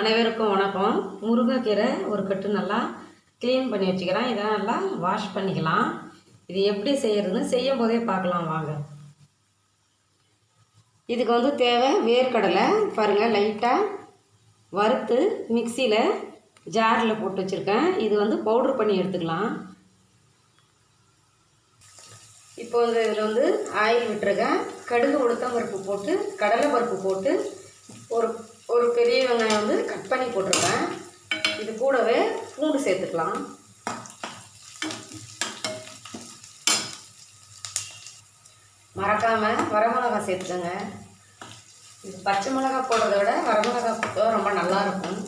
அனைவருக்கும் வணக்கம். முருங்கைக்கீரை ஒரு கட்டு நல்லா க்ளீன் பண்ணி வச்சுக்கிறேன். இதை நல்லா வாஷ் பண்ணிக்கலாம். இது எப்படி செய்கிறதுன்னு செய்யும் போதே பார்க்கலாம் வாங்க. இதுக்கு வந்து தேவை வேர்க்கடலை. பாருங்கள் லைட்டாக வறுத்து மிக்சியில் ஜாரில் போட்டு வச்சுருக்கேன். இது வந்து பவுட்ரு பண்ணி எடுத்துக்கலாம். இப்போ வந்து இதில் வந்து ஆயில் விட்டுருக்கேன் கடுகு உளுத்தம் பருப்பு போட்டு கடலை பருப்பு போட்டு ஒரு ஒரு பெரிய வெங்காயம் வந்து கட் பண்ணி போட்டிருக்கேன். இது கூடவே பூண்டு சேர்த்துக்கலாம். மறக்காமல் வரமிளகா சேர்த்துக்கோங்க. இது பச்சை மிளகா போடுறத விட வரமிளகா போட்டால் ரொம்ப நல்லா இருக்கும்.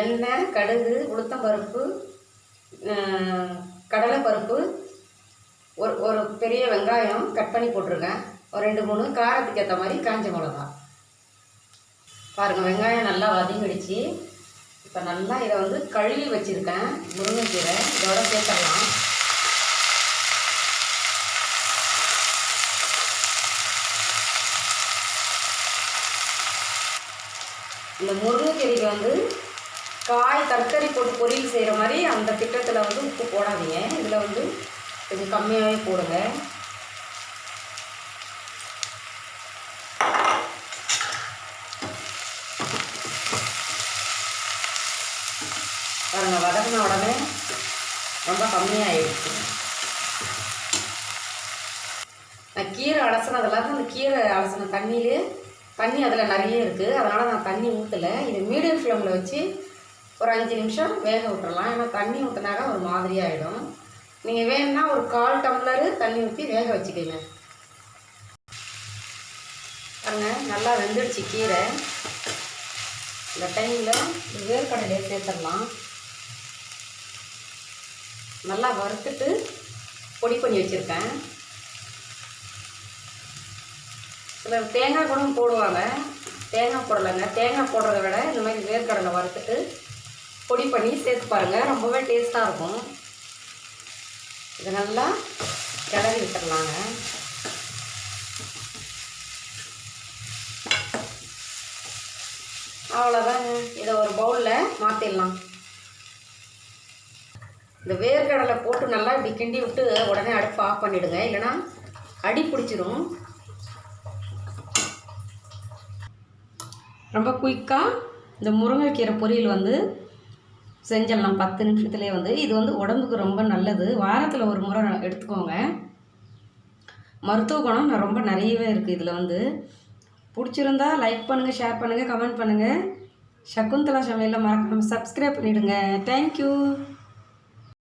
எண்ணெய் கடுகு உளுத்தம்பருப்பு கடலைப்பருப்பு ஒரு பெரிய வெங்காயம் கட் பண்ணி போட்டிருக்கேன். ஒரு ரெண்டு மூணு காரத்துக்கு ஏற்ற மாதிரி காஞ்ச மிளகா. பாருங்கள் வெங்காயம் நல்லா வதங்கிடுச்சு. இப்போ நல்லா இதை வந்து கழுவி வச்சுருக்கேன். முருங்கைக்கீரை. இதோட சேர்த்துடலாம். இந்த முருங்கைக்கீரைக்கு வந்து காய் தர்க்கரி போட்டு பொரியல் செய்கிற மாதிரி அந்த திட்டத்தில் வந்து உப்பு போடாதீங்க. இதில் வந்து கொஞ்சம் கம்மியாகவே போடுங்க. பாருங்க வதக்கின உடனே ரொம்ப கம்மியாகிடுச்சு நான் கீரை அலசினதெல்லாம் அந்த கீரை அலசின தண்ணியிலே தண்ணி அதில் நிறைய இருக்குது அதனால் நான் தண்ணி ஊற்றலை இது மீடியம் ஃப்ளேமில் வச்சு ஒரு அஞ்சு நிமிஷம் வேக விட்டுறலாம். ஏன்னா தண்ணி ஊற்றினாக்கா ஒரு மாதிரி ஆகிடும் நீங்கள் வேணும்னா ஒரு கால் டம்ளரு தண்ணி ஊற்றி வேக வச்சுக்கோங்க. பாருங்க நல்லா வெந்துடுச்சு கீரை. இந்த டைமில் வேர்க்கடலையை சேர்த்துடலாம். நல்லா வறுத்துட்டு பொடி பண்ணி வச்சுருக்கேன். சிலர் தேங்காய் கூட போடுவாங்க. தேங்காய் போடலைங்க. தேங்காய் போடுறத விட இந்த மாதிரி வேர்க்கடலை வறுத்துட்டு பொடி பண்ணி சேர்த்து பாருங்கள் ரொம்பவே டேஸ்ட்டாக இருக்கும். இதை நல்லா கிளறி விட்டுடலாங்க அவ்வளோதாங்க இதை ஒரு பவுலில் மாற்றிடலாம் இந்த வேர்க்கடலை போட்டு நல்லா இப்படி கிண்டி விட்டு உடனே அடுப்பு ஆஃப் பண்ணிவிடுங்க இல்லைன்னா அடி பிடிச்சிரும். ரொம்ப குயிக்காக இந்த முருங்கைக்கீரை பொரியல் வந்து செஞ்சிடலாம் பத்து நிமிஷத்துலேயே வந்து இது வந்து உடம்புக்கு ரொம்ப நல்லது. வாரத்தில் ஒரு முறை எடுத்துக்கோங்க. மருத்துவ குணம் ரொம்ப நிறையவே இருக்குது இதில் வந்து. பிடிச்சிருந்தா லைக் பண்ணுங்கள் ஷேர் பண்ணுங்கள் கமெண்ட் பண்ணுங்கள் சகுந்தலா சமையலில் மறக்காமல் சப்ஸ்கிரைப் பண்ணிவிடுங்க தேங்க்யூ